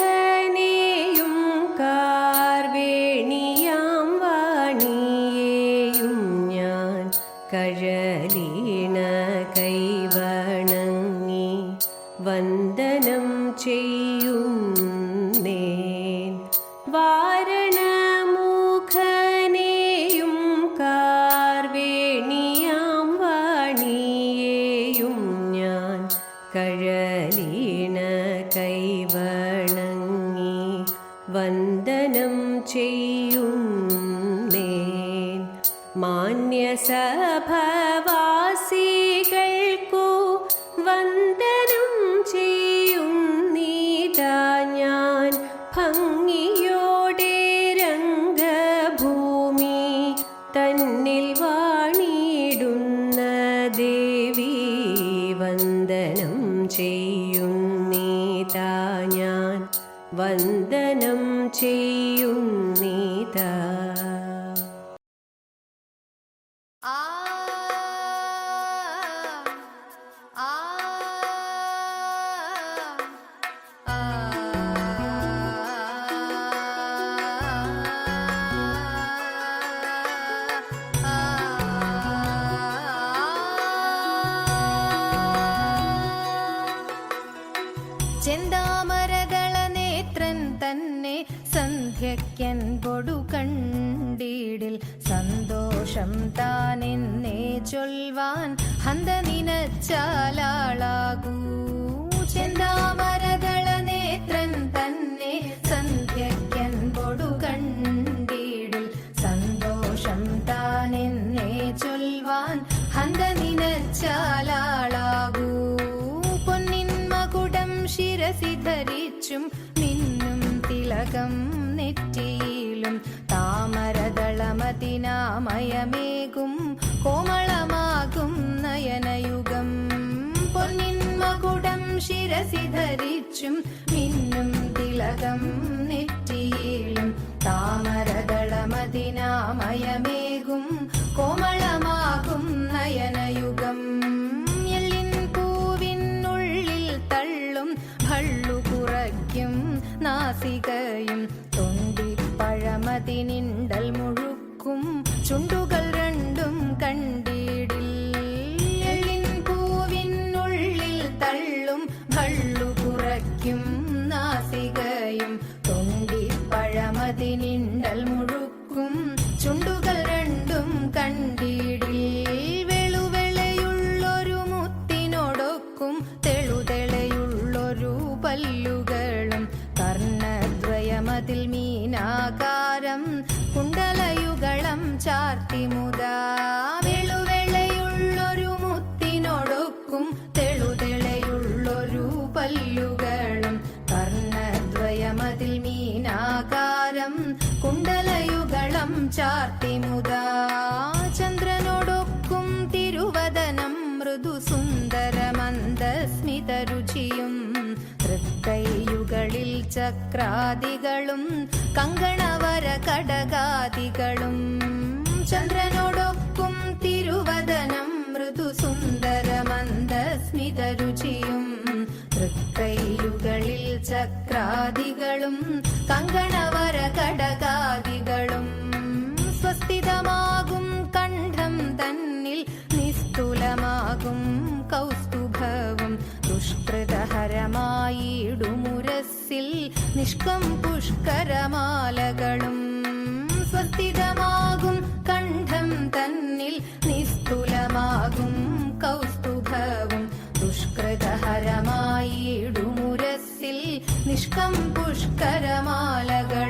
വാരണമുഖനെയും കാർവേണിയാം വാണിയെയും ഞാൻ കഴലീണ കൈവണങ്ങി വന്ദനം മാന്യസഭവാസികൾക്കു വന്ദനം ചെയ്യുന്നീതാ ഞാൻ. ഭംഗിയോടെ രംഗഭൂമി തന്നിൽ വാണിടുന്ന ദേവി വന്ദനം ചെയ്യുന്നീതാ ഞാൻ. വന്ദനം ചെയ്യുന്നീതാ ചെന്താമരകള നേത്രൻ തന്നെ സന്ധ്യക്കൻ പൊടു കണ്ടീടിൽ സന്തോഷം താനെന്നേ ചൊൽവാൻ ഹന്ത നിനച്ചാലാളാകൂ ചെന്താമരകള നേത്രൻ തന്നെ സന്ധ്യക്കൻ പൊടു കണ്ടീടിൽ സന്തോഷം താനെന്നേ ചൊൽവാൻ ഹന്ത ധരിച്ചും മിന്നും തിലകം നെറ്റിയിലും താമരതളമതിനാമയമേകും കോമളമാകും നയനയുഗം. പൊന്നിൻ മകുടം ശിരസി ധരിച്ചും മിന്നും തിലകം നെറ്റിയിലും താമരദളമതിനാമയമേകും hati ini ചാർത്തിമുതാ. ചന്ദ്രനോടൊക്കും തിരുവദനം മൃദു സുന്ദരമന്ദസ്മിതരുചിയും തൃക്കൈയുകളിൽ ചക്രാദികളും കങ്കണവര കടകാദികളും നിഷ്കം പുഷ്കരമാലകളും സ്വസ്ഥിതമാകും കണ്ഠം തന്നിൽ നിസ്തുലമാകും കൗസ്തുഭവും. ദുഷ്കൃതഹരമായിടുമുരസിൽ നിഷ്കം പുഷ്കരമാലകളും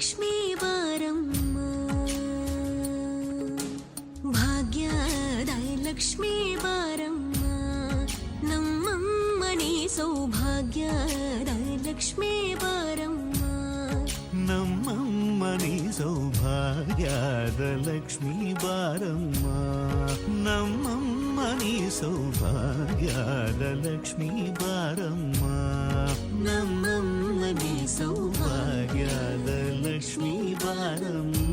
లక్ష్మీ వారమ్మ భాగ్యాదాయ లక్ష్మీ వారమ్మ నమ్మమ్మ నీ సౌభాగ్యాదాయ లక్ష్మీ వారమ్మ నమ్మమ్మ నీ సౌభాగ్యాద లక్ష్మీ వారమ్మ నమ్మమ్మ నీ లక్ష్మీ వారమ్మ నమ్మమ్మ सौभार्यालक्ष्मीवारम्